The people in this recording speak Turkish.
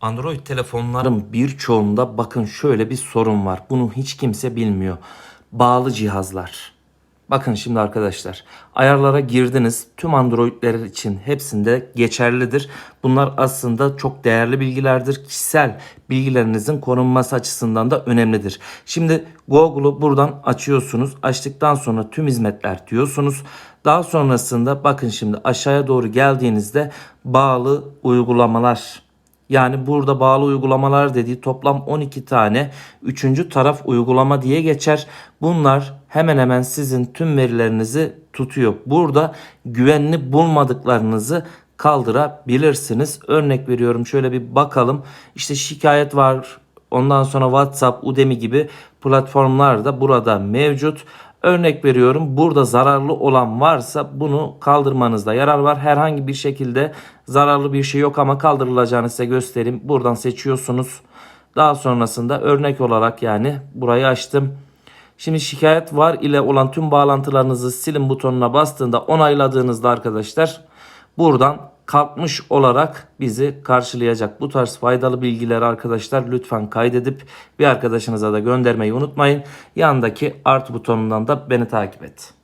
Android telefonların birçoğunda bakın şöyle bir sorun var. Bunu hiç kimse bilmiyor. Bağlı cihazlar. Bakın şimdi arkadaşlar ayarlara girdiniz. Tüm Android'ler için hepsinde geçerlidir. Bunlar aslında çok değerli bilgilerdir. Kişisel bilgilerinizin korunması açısından da önemlidir. Şimdi Google'u buradan açıyorsunuz. Açtıktan sonra tüm hizmetler diyorsunuz. Daha sonrasında bakın şimdi aşağıya doğru geldiğinizde bağlı uygulamalar yani burada bağlı uygulamalar dediği toplam 12 tane üçüncü taraf uygulama diye geçer. Bunlar hemen hemen sizin tüm verilerinizi tutuyor. Burada güvenli bulmadıklarınızı kaldırabilirsiniz. Örnek veriyorum şöyle bir bakalım. İşte şikayet var. Ondan sonra WhatsApp, Udemy gibi platformlar da burada mevcut. Örnek veriyorum burada zararlı olan varsa bunu kaldırmanızda yarar var. Herhangi bir şekilde zararlı bir şey yok ama kaldırılacağını size göstereyim. Buradan seçiyorsunuz. Daha sonrasında örnek olarak yani burayı açtım. Şimdi şikayet var ile olan tüm bağlantılarınızı silin butonuna bastığında onayladığınızda arkadaşlar buradan kalkmış olarak bizi karşılayacak. Bu tarz faydalı bilgileri arkadaşlar lütfen kaydedip bir arkadaşınıza da göndermeyi unutmayın. Yandaki art butonundan da beni takip et.